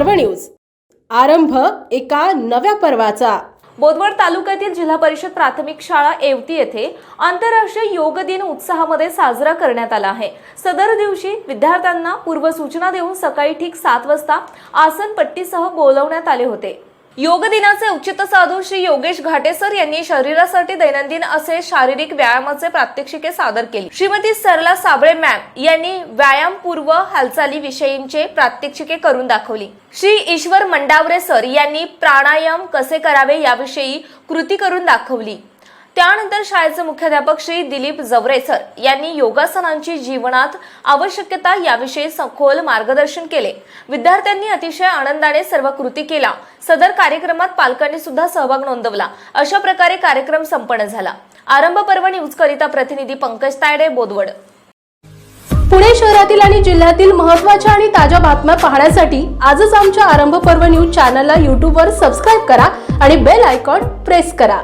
पर्व न्यूज. आरंभ एका नव्या पर्वाचा. बोदवड तालुक्यातील जिल्हा परिषद प्राथमिक शाळा एवती येथे आंतरराष्ट्रीय योग दिन उत्साहामध्ये साजरा करण्यात आला आहे. सदर दिवशी विद्यार्थ्यांना पूर्वसूचना देऊन सकाळी ठीक सात वाजता आसनपट्टीसह बोलवण्यात आले होते. योग दिनाचे औचित्य साधून श्री योगेश घाटेसर यांनी शरीरासाठी दैनंदिन असे शारीरिक व्यायामाचे प्रात्यक्षिके सादर केले. श्रीमती सरला साबळे मॅम यांनी व्यायामपूर्व हालचाली विषयींचे प्रात्यक्षिके करून दाखवली. श्री ईश्वर मंडावरे सर यांनी प्राणायाम कसे करावे याविषयी कृती करून दाखवली. त्यानंतर शाळेचे मुख्याध्यापक श्री दिलीप जवरे सर यांनी योगासनांची जीवनात आवश्यकता याविषयी सखोल मार्गदर्शन केले. विद्यार्थ्यांनी अतिशय आनंदाने सर्व कृती केला सदर कार्यक्रमात पालकांनी सुद्धा सहभाग नोंदवला. अशा प्रकारे कार्यक्रम संपन्न झाला. आरंभ पर्व न्यूज करिता प्रतिनिधी पंकज तायडे बोदवड पुणे शहरातील आणि जिल्ह्यातील महत्त्वाच्या आणि ताज्या बातम्या पाहण्यासाठी आजच आमच्या आरंभ पर्व न्यूज चॅनलला यूट्यूबवर सबस्क्राईब करा आणि बेल आयकॉन प्रेस करा.